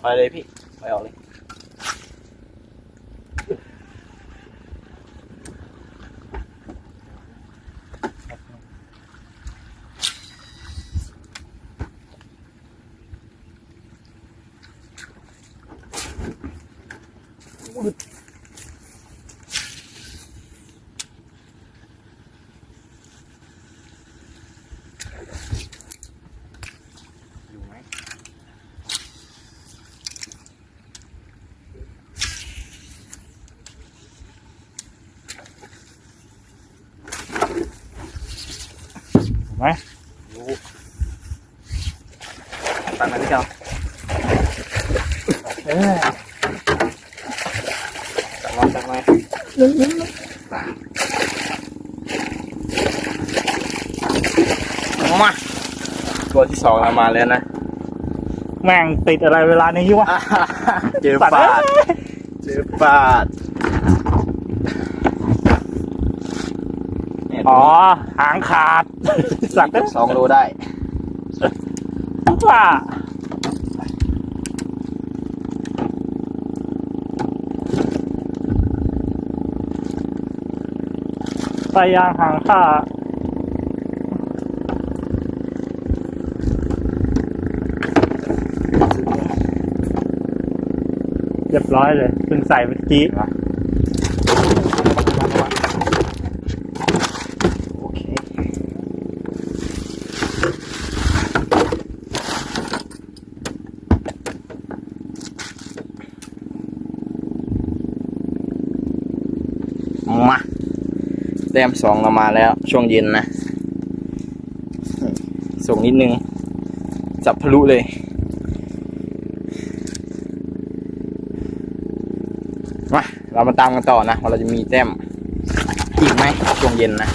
ไปเลยพี่ ไปออกเลยอ ไหมรู้ตังนั้นพี่เจ้าเออจับมาจับมามาตัวที่สองเรามาแล้วนะ แม่งติดอะไรเวลานี้วะ เจอสัตว์ปาดเอ้ยเจอปาด เนี่ยอ๋อ หางขาด สัตว์เอ้ยสองโลได้ว่าไปยางหางขาดเรียบร้อยเลยเพิ่งใส่เมื่อกี้ มาแต้มสองเรามาแล้ว ช่วงเย็นนะ ส่งนิดนึง จับพลุเลยมาเรามาตามกันต่อนะว่าเราจะมีแต้มอีกไหมช่วงเย็นนะ